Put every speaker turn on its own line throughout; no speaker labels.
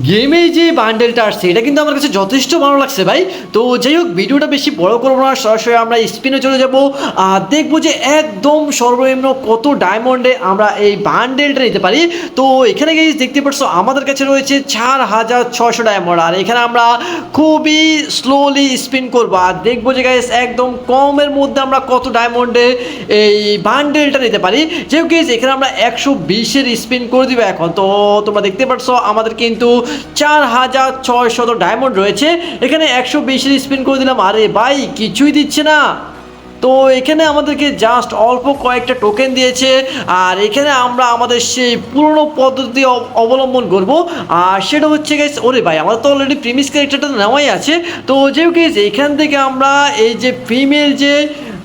গেমে যে বান্ডেলটা আসছে, এটা কিন্তু আমার কাছে যথেষ্ট ভালো লাগছে ভাই। তো যাই হোক, ভিডিওটা বেশি বড় করব না, সরাসরি আমরা স্পিনে চলে যাব। আর দেখব যে একদম সর্বনিম্ন কত ডায়মন্ডে আমরা এই বান্ডেলটা নিতে পারি। তো এখানে গিয়ে দেখতে পাচ্ছ, আমাদের কাছে রয়েছে চার হাজার ছশো ডায়মন্ড আর এখানে আমরা খুবই স্লোলি স্পিন করব। আর দেখব যে গাইস একদম কমের মধ্যে আমরা কত ডায়মন্ডে এই বান্ডেলটা নিতে পারি। যেহেতু গেস এখানে আমরা একশো বিশের স্পিন করে দিব এখন। তো তোমরা দেখতে পাচ্ছ, আমাদের কিন্তু চার হাজার ছয়শত ডায়মন্ড রয়েছে। এখানে একশো বিশের স্পিন করে দিলাম। আরে ভাই, কিছুই দিচ্ছে না। তো এখানে আমাদেরকে জাস্ট অল্প কয়েকটা টোকেন দিয়েছে। আর এখানে আমরা আমাদের সেই পুরনো পদ্ধতি অবলম্বন করব। আর সেটা হচ্ছে গেছে ওরে ভাই, আমাদের তো অলরেডি প্রিমিস ক্যারেক্টারটা নেওয়াই আছে। তো যেহেতু গেছ এখান থেকে আমরা এই যে ফিমেল যে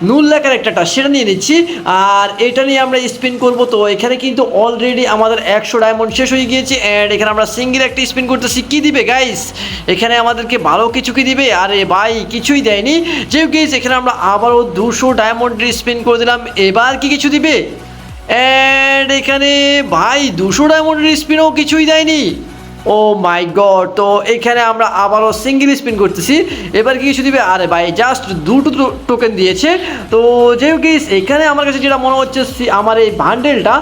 নুল্লা ক্যারেক্টারটা সেটা নিয়ে নিচ্ছি। আর এটা নিয়ে আমরা স্পিন করব। তো এখানে কিন্তু অলরেডি আমাদের একশো ডায়মন্ড শেষ হয়ে গিয়েছে। অ্যান্ড এখানে আমরা সিঙ্গেল একটা স্পিন করতেছি। কি দিবে গাইস এখানে আমাদেরকে ভালো কিছু কি দিবে? আরে ভাই, কিছুই দেয়নি। যেহেতু গেস এখানে আমরা আবারও দুশো ডায়মন্ডের স্পিন করে দিলাম। এবার কি কিছু দিবে? অ্যান্ড এখানে ভাই, দুশো ডায়মন্ডের স্পিনও কিছুই দেয়নি। ও মাই গড, তো এখানে আমরা আবারও সিঙ্গেল স্পিন করতেছি। এবার কি কিছু দিবে? আরে ভাই জাস্ট দুটো টোকেন দিয়েছে। তো যেহেতু কি এখানে আমার কাছে যেটা মনে হচ্ছে আমার এই বান্ডেলটা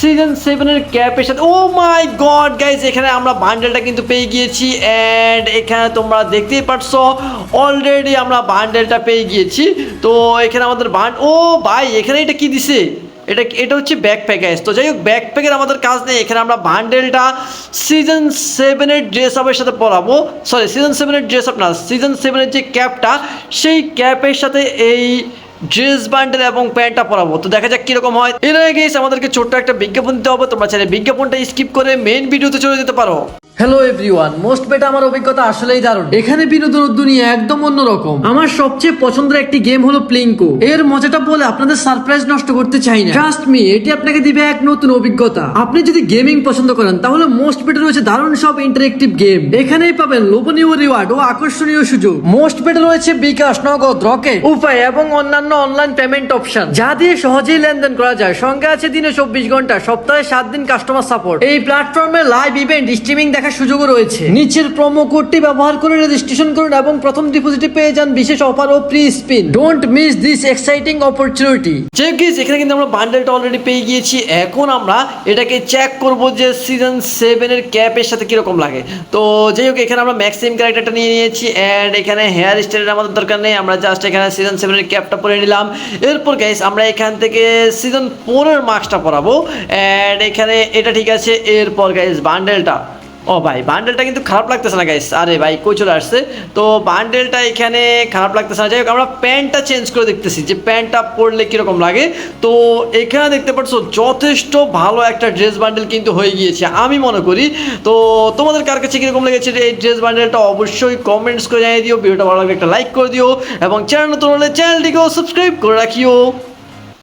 সিজন সেভেনের ক্যাপের সাথে ও মাই গড গাইজ এখানে আমরা বান্ডেলটা কিন্তু পেয়ে গিয়েছি। অ্যান্ড এখানে তোমরা দেখতেই পারছ অলরেডি আমরা বান্ডেলটা পেয়ে গিয়েছি। তো এখানে আমাদের বান্ড ও ভাই, এখানে এটা কি দিছে? এটা এটা হচ্ছে ব্যাকপ্যাক গাইস তো যাই হোক ব্যাক ব্যাকপ্যাকের আমাদের কাজ নেই। এখানে আমরা বান্ডেলটা সিজন সেভেনের ড্রেস আপের সাথে পরাবো। সরি সিজন সেভেনের ড্রেস আপ না সিজন সেভেনের যে ক্যাপটা সেই ক্যাপের সাথে এই ড্রেস বান্ডেল এবং প্যান্টটা পরাবো। তো দেখা যাক কীরকম হয়। এর আগে আমাদেরকে ছোট্ট একটা বিজ্ঞাপন দিতে হবে। তোমরা চাইলে বিজ্ঞাপনটা স্কিপ করে মেন ভিডিওতে চলে যেতে পারো। হ্যালো এভরিওয়ান মোস্ট আমার অভিজ্ঞতা আসলেই দারুণ। এখানে দুনিয়া একদম অন্যরকম। আমার সবচেয়ে পছন্দের একটি গেম হলো প্লিঙ্কো এর মজাটা বলে আপনাদের সারপ্রাইজ নষ্ট করতে চাই না। মি এটি আপনাকে দিবে এক নতুন অভিজ্ঞতা। আপনি যদি গেমিং পছন্দ করেন, তাহলে মোস্ট বেটা রয়েছে দারুণ সব ইন্টারেক্টিভ গেম এখানেই পাবেন লোভনীয় রিওয়ার্ড ও আকর্ষণীয় সুযোগ। মোস্ট বেটা রয়েছে বিকাশ, নগদ, রকেট, উপায় এবং অন্যান্য অনলাইন পেমেন্ট অপশন যা দিয়ে সহজেই লেনদেন করা যায়। সঙ্গে আছে দিনে চব্বিশ ঘণ্টা, সপ্তাহে সাত দিন কাস্টমার সাপোর্ট এই প্ল্যাটফর্মে লাইভ ইভেন্ট স্ট্রিমিং দেখার সুযোগও রয়েছে। নিচের প্রোমো কোডটি ব্যবহার করে রেজিস্ট্রেশন করুন এবং প্রথম ডিপোজিটে পেয়ে যান বিশেষ offer O free spin don't miss this exciting opportunity যে গিস এখানে কিন্তু আমরা বান্ডেলটা অলরেডি পেয়ে গিয়েছি। এখন আমরা এটাকে চেক করব যে সিজন সেভেনের ক্যাপের সাথে কীরকম লাগে। তো যাই হোক এখানে আমরা ম্যাক্সিম ক্যারেক্টারটা নিয়ে নিয়েছি অ্যান্ড এখানে হেয়ার স্টাইলের আমাদের দরকার নেই। আমরা জাস্ট এখানে সিজন সেভেনের ক্যাপটা পরে নিলাম। এরপর গাইস আমরা এখান থেকে সিজন ফোরের মার্কসটা পরাবো। অ্যান্ড এখানে এটা ঠিক আছে। এরপর গাইস বান্ডেলটা ও ভাই বান্ডেলটা কিন্তু খারাপ লাগতেছে না গাইস আরে ভাই, কই চলে আসছে? তো বান্ডেলটা এখানে খারাপ লাগতেছে না। যাই হোক আমরা প্যান্টটা চেঞ্জ করে দেখতেছি যে প্যান্টটা পরলে কীরকম লাগে। তো এখানে দেখতে পাচ্ছ, যথেষ্ট ভালো একটা ড্রেস বান্ডেল কিন্তু হয়ে গিয়েছে, আমি মনে করি। তো তোমাদের কার কাছে কীরকম লেগেছে এই ড্রেস বান্ডেলটা অবশ্যই কমেন্টস করে জানিয়ে দিও। ভিডিওটা ভালো লাগলে একটা লাইক করে দিও। এবং চ্যানেল নতুন হলে চ্যানেলটিকেও সাবস্ক্রাইব করে রাখিও।